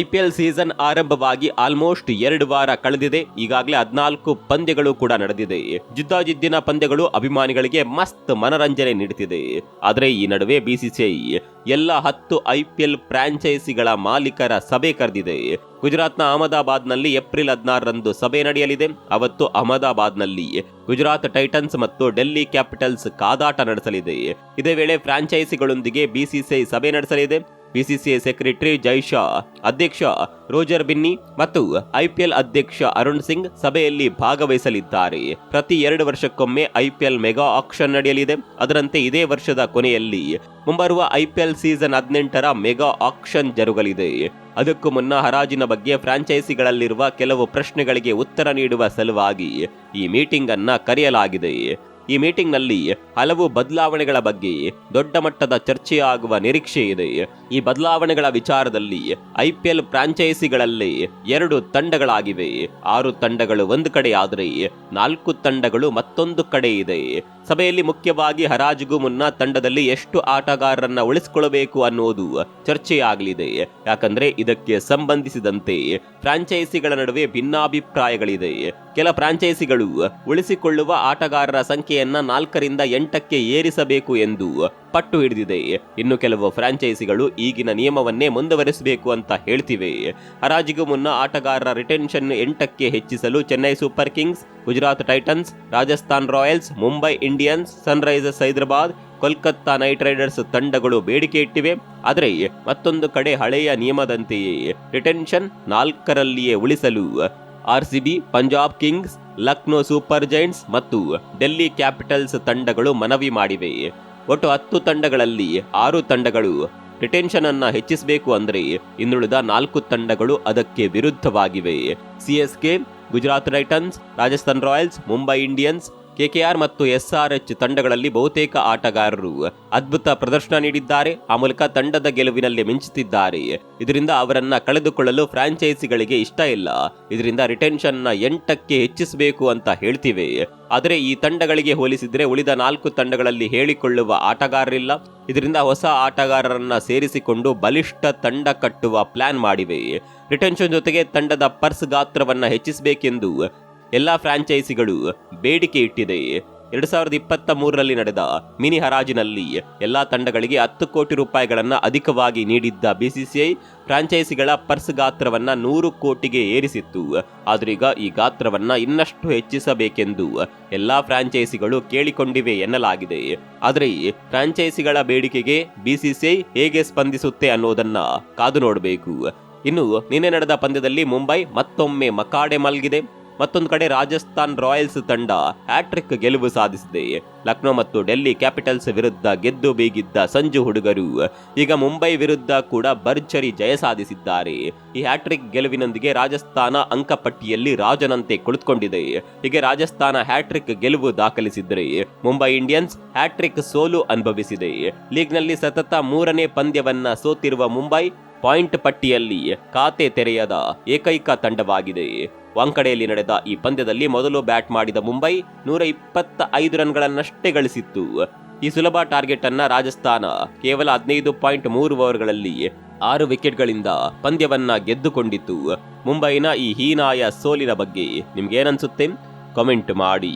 IPL season ಆರಂಭವಾಗಿ almost ಎರಡು ವಾರ ಕಳೆದಿದೆ. ಈಗಾಗಲೇ ಹದಿನಾಲ್ಕು ಪಂದ್ಯಗಳು ಕೂಡ ನಡೆದಿದೆ. ಜಿದ್ದಾಜಿದ್ದಿನ ಪಂದ್ಯಗಳು ಅಭಿಮಾನಿಗಳಿಗೆ ಮಸ್ತ್ ಮನರಂಜನೆ ನೀಡುತ್ತಿದೆ. ಆದರೆ ಈ ನಡುವೆ ಬಿಸಿಸಿಐ ಎಲ್ಲ ಹತ್ತು ಐಪಿಎಲ್ ಫ್ರಾಂಚೈಸಿಗಳ ಮಾಲೀಕರ ಸಭೆ ಕರೆದಿದೆ. ಗುಜರಾತ್ನ ಅಹಮದಾಬಾದ್ನಲ್ಲಿ ಏಪ್ರಿಲ್ ಹದಿನಾರರಂದು ಸಭೆ ನಡೆಯಲಿದೆ. ಅವತ್ತು ಅಹಮದಾಬಾದ್ನಲ್ಲಿ ಗುಜರಾತ್ ಟೈಟನ್ಸ್ ಮತ್ತು ಡೆಲ್ಲಿ ಕ್ಯಾಪಿಟಲ್ಸ್ ಕಾದಾಟ ನಡೆಸಲಿದೆ. ಇದೇ ವೇಳೆ ಫ್ರಾಂಚೈಸಿಗಳೊಂದಿಗೆ ಬಿಸಿಸಿಐ ಸಭೆ ನಡೆಸಲಿದೆ. ಬಿಸಿಸಿಐ ಸೆಕ್ರೆಟರಿ ಜೈಶಾ ಅಧ್ಯಕ್ಷ ರೋಜರ್ ಬಿನ್ನಿ ಮತ್ತು ಐಪಿಎಲ್ ಅಧ್ಯಕ್ಷ ಅರುಣ್ ಸಿಂಗ್ ಸಭೆಯಲ್ಲಿ ಭಾಗವಹಿಸಲಿದ್ದಾರೆ. ಪ್ರತಿ ಎರಡು ವರ್ಷಕ್ಕೊಮ್ಮೆ ಐಪಿಎಲ್ ಮೆಗಾ ಆಕ್ಷನ್ ನಡೆಯಲಿದೆ. ಅದರಂತೆ ಇದೇ ವರ್ಷದ ಕೊನೆಯಲ್ಲಿ ಮುಂಬರುವ ಐಪಿಎಲ್ ಸೀಸನ್ ಹದಿನೆಂಟರ ಮೆಗಾ ಆಕ್ಷನ್ ಜರುಗಲಿದೆ. ಅದಕ್ಕೂ ಮುನ್ನ ಹರಾಜಿನ ಬಗ್ಗೆ ಫ್ರಾಂಚೈಸಿಗಳಲ್ಲಿರುವ ಕೆಲವು ಪ್ರಶ್ನೆಗಳಿಗೆ ಉತ್ತರ ನೀಡುವ ಸಲುವಾಗಿ ಈ ಮೀಟಿಂಗ್ ಅನ್ನ ಕರೆಯಲಾಗಿದೆ. ಈ ಮೀಟಿಂಗ್ನಲ್ಲಿ ಹಲವು ಬದಲಾವಣೆಗಳ ಬಗ್ಗೆ ದೊಡ್ಡ ಮಟ್ಟದ ಚರ್ಚೆಯಾಗುವ ನಿರೀಕ್ಷೆ ಇದೆ. ಈ ಬದಲಾವಣೆಗಳ ವಿಚಾರದಲ್ಲಿ ಐಪಿಎಲ್ ಫ್ರಾಂಚೈಸಿಗಳಲ್ಲಿ ಎರಡು ತಂಡಗಳಾಗಿವೆ. ಆರು ತಂಡಗಳು ಒಂದು ಕಡೆ ಆದರೆ ನಾಲ್ಕು ತಂಡಗಳು ಮತ್ತೊಂದು ಕಡೆ ಇದೆ. ಸಭೆಯಲ್ಲಿ ಮುಖ್ಯವಾಗಿ ಹರಾಜಿಗೂ ಮುನ್ನ ತಂಡದಲ್ಲಿ ಎಷ್ಟು ಆಟಗಾರರನ್ನ ಉಳಿಸಿಕೊಳ್ಳಬೇಕು ಅನ್ನೋದು ಚರ್ಚೆಯಾಗಲಿದೆ. ಯಾಕಂದ್ರೆ ಇದಕ್ಕೆ ಸಂಬಂಧಿಸಿದಂತೆ ಫ್ರಾಂಚೈಸಿಗಳ ನಡುವೆ ಭಿನ್ನಾಭಿಪ್ರಾಯಗಳಿದೆ. ಕೆಲ ಫ್ರಾಂಚೈಸಿಗಳು ಉಳಿಸಿಕೊಳ್ಳುವ ಆಟಗಾರರ ಸಂಖ್ಯೆಯನ್ನ ನಾಲ್ಕರಿಂದ ಎಂಟಕ್ಕೆ ಏರಿಸಬೇಕು ಎಂದು ಪಟ್ಟು ಹಿಡಿದಿದೆ. ಇನ್ನು ಕೆಲವು ಫ್ರಾಂಚೈಸಿಗಳು ಈಗಿನ ನಿಯಮವನ್ನೇ ಮುಂದುವರಿಸಬೇಕು ಅಂತ ಹೇಳ್ತಿವೆ. ಹರಾಜಿಗೂ ಮುನ್ನ ಆಟಗಾರರ ರಿಟೆನ್ಷನ್ ಎಂಟಕ್ಕೆ ಹೆಚ್ಚಿಸಲು Chennai Super Kings, Gujarat Titans, Rajasthan Royals, Mumbai Indians, Sunrisers Hyderabad, Kolkata Knight Riders ತಂಡಗಳು ಬೇಡಿಕೆ ಇಟ್ಟಿವೆ. ಆದರೆ ಮತ್ತೊಂದು ಕಡೆ ಹಳೆಯ ನಿಯಮದಂತೆಯೇ ರಿಟೆನ್ಷನ್ ನಾಲ್ಕರಲ್ಲಿಯೇ ಉಳಿಸಲು RCB, Punjab Kings, Lucknow Super Giants ಮತ್ತು ಡೆಲ್ಲಿ ಕ್ಯಾಪಿಟಲ್ಸ್ ತಂಡಗಳು ಮನವಿ ಮಾಡಿವೆ. ಒಟ್ಟು ಹತ್ತು ತಂಡಗಳಲ್ಲಿ ಆರು ತಂಡಗಳು ರಿಟೆನ್ಷನ್ ಅನ್ನ ಹೆಚ್ಚಿಸಬೇಕು ಅಂದ್ರೆ ಇನ್ನುಳಿದ ನಾಲ್ಕು ತಂಡಗಳು ಅದಕ್ಕೆ ವಿರುದ್ಧವಾಗಿವೆ. CSK Gujarat Titans, Rajasthan Royals, Mumbai Indians KKR ಮತ್ತು ಎಸ್ಆರ್ಎಚ್ ತಂಡಗಳಲ್ಲಿ ಬಹುತೇಕ ಆಟಗಾರರು ಅದ್ಭುತ ಪ್ರದರ್ಶನ ನೀಡಿದ್ದಾರೆ. ಆ ಮೂಲಕ ತಂಡದ ಗೆಲುವಿನಲ್ಲಿ ಮಿಂಚುತ್ತಿದ್ದಾರೆ. ಇದರಿಂದ ಅವರನ್ನ ಕಳೆದುಕೊಳ್ಳಲು ಫ್ರಾಂಚೈಸಿಗಳಿಗೆ ಇಷ್ಟ ಇಲ್ಲ. ಇದರಿಂದ ರಿಟೆನ್ಷನ್ನ ಎಂಟಕ್ಕೆ ಹೆಚ್ಚಿಸಬೇಕು ಅಂತ ಹೇಳ್ತಿವೆ. ಆದರೆ ಈ ತಂಡಗಳಿಗೆ ಹೋಲಿಸಿದ್ರೆ ಉಳಿದ ನಾಲ್ಕು ತಂಡಗಳಲ್ಲಿ ಹೇಳಿಕೊಳ್ಳುವ ಆಟಗಾರರಿಲ್ಲ. ಇದರಿಂದ ಹೊಸ ಆಟಗಾರರನ್ನ ಸೇರಿಸಿಕೊಂಡು ಬಲಿಷ್ಠ ತಂಡ ಕಟ್ಟುವ ಪ್ಲಾನ್ ಮಾಡಿವೆ. ರಿಟೆನ್ಷನ್ ಜೊತೆಗೆ ತಂಡದ ಪರ್ಸ್ ಗಾತ್ರವನ್ನ ಹೆಚ್ಚಿಸಬೇಕೆಂದು ಎಲ್ಲಾ ಫ್ರಾಂಚೈಸಿಗಳು ಬೇಡಿಕೆ ಇಟ್ಟಿದೆ. ಎರಡು ಸಾವಿರದ ಇಪ್ಪತ್ತ ಮೂರರಲ್ಲಿ ನಡೆದ ಮಿನಿ ಹರಾಜಿನಲ್ಲಿ ಎಲ್ಲಾ ತಂಡಗಳಿಗೆ ಹತ್ತು ಕೋಟಿ ರೂಪಾಯಿಗಳನ್ನು ಅಧಿಕವಾಗಿ ನೀಡಿದ್ದ ಬಿಸಿಸಿಐ ಫ್ರಾಂಚೈಸಿಗಳ ಪರ್ಸ್ ಗಾತ್ರವನ್ನ ನೂರು ಕೋಟಿಗೆ ಏರಿಸಿತ್ತು. ಆದ್ರೀಗ ಈ ಗಾತ್ರವನ್ನ ಇನ್ನಷ್ಟು ಹೆಚ್ಚಿಸಬೇಕೆಂದು ಎಲ್ಲಾ ಫ್ರಾಂಚೈಸಿಗಳು ಕೇಳಿಕೊಂಡಿವೆ ಎನ್ನಲಾಗಿದೆ. ಆದರೆ ಫ್ರಾಂಚೈಸಿಗಳ ಬೇಡಿಕೆಗೆ ಬಿಸಿಸಿಐ ಹೇಗೆ ಸ್ಪಂದಿಸುತ್ತೆ ಅನ್ನೋದನ್ನ ಕಾದು ನೋಡಬೇಕು. ಇನ್ನು ನಿನ್ನೆ ನಡೆದ ಪಂದ್ಯದಲ್ಲಿ ಮುಂಬೈ ಮತ್ತೊಮ್ಮೆ ಮಕಾಡೆ ಮಲ್ಗಿದೆ. ಮತ್ತೊಂದು ಕಡೆ ರಾಜಸ್ಥಾನ್ ರಾಯಲ್ಸ್ ತಂಡ ಹ್ಯಾಟ್ರಿಕ್ ಗೆಲುವು ಸಾಧಿಸಿದೆ. ಲಕ್ನೋ ಮತ್ತು ಡೆಲ್ಲಿ ಕ್ಯಾಪಿಟಲ್ಸ್ ವಿರುದ್ಧ ಗೆದ್ದು ಬೀಗಿದ್ದ ಸಂಜು ಹುಡುಗರು, ಈಗ ಮುಂಬೈ ವಿರುದ್ಧ ಕೂಡ ಭರ್ಜರಿ ಜಯ ಸಾಧಿಸಿದ್ದಾರೆ. ಈ ಹ್ಯಾಟ್ರಿಕ್ ಗೆಲುವಿನೊಂದಿಗೆ ರಾಜಸ್ಥಾನ ಅಂಕಪಟ್ಟಿಯಲ್ಲಿ ರಾಜನಂತೆ ಕುಳಿತುಕೊಂಡಿದೆ. ಹೀಗೆ ರಾಜಸ್ಥಾನ ಹ್ಯಾಟ್ರಿಕ್ ಗೆಲುವು ದಾಖಲಿಸಿದರೆ ಮುಂಬೈ ಇಂಡಿಯನ್ಸ್ ಹ್ಯಾಟ್ರಿಕ್ ಸೋಲು ಅನುಭವಿಸಿದೆ. ಲೀಗ್ನಲ್ಲಿ ಸತತ ಮೂರನೇ ಪಂದ್ಯವನ್ನ ಸೋತಿರುವ ಮುಂಬೈ ಪಾಯಿಂಟ್ ಪಟ್ಟಿಯಲ್ಲಿ ಖಾತೆ ತೆರೆಯದ ಏಕೈಕ ತಂಡವಾಗಿದೆ. ವಾಂಕಡೆಯಲ್ಲಿ ನಡೆದ ಈ ಪಂದ್ಯದಲ್ಲಿ ಮೊದಲು ಬ್ಯಾಟ್ ಮಾಡಿದ ಮುಂಬೈ ನೂರ ಇಪ್ಪತ್ತ ಐದು ರನ್ಗಳನ್ನಷ್ಟೇ ಗಳಿಸಿತ್ತು. ಈ ಸುಲಭ ಟಾರ್ಗೆಟ್ ಅನ್ನ ರಾಜಸ್ಥಾನ ಕೇವಲ ಹದಿನೈದು ಪಾಯಿಂಟ್ ಮೂರು ಓವರ್ಗಳಲ್ಲಿ ಆರು ವಿಕೆಟ್ಗಳಿಂದ ಪಂದ್ಯವನ್ನ ಗೆದ್ದುಕೊಂಡಿತು ಮುಂಬೈನ ಈ ಹೀನಾಯ ಸೋಲಿನ ಬಗ್ಗೆ ನಿಮ್ಗೇನನ್ಸುತ್ತೆ? ಕಮೆಂಟ್ ಮಾಡಿ.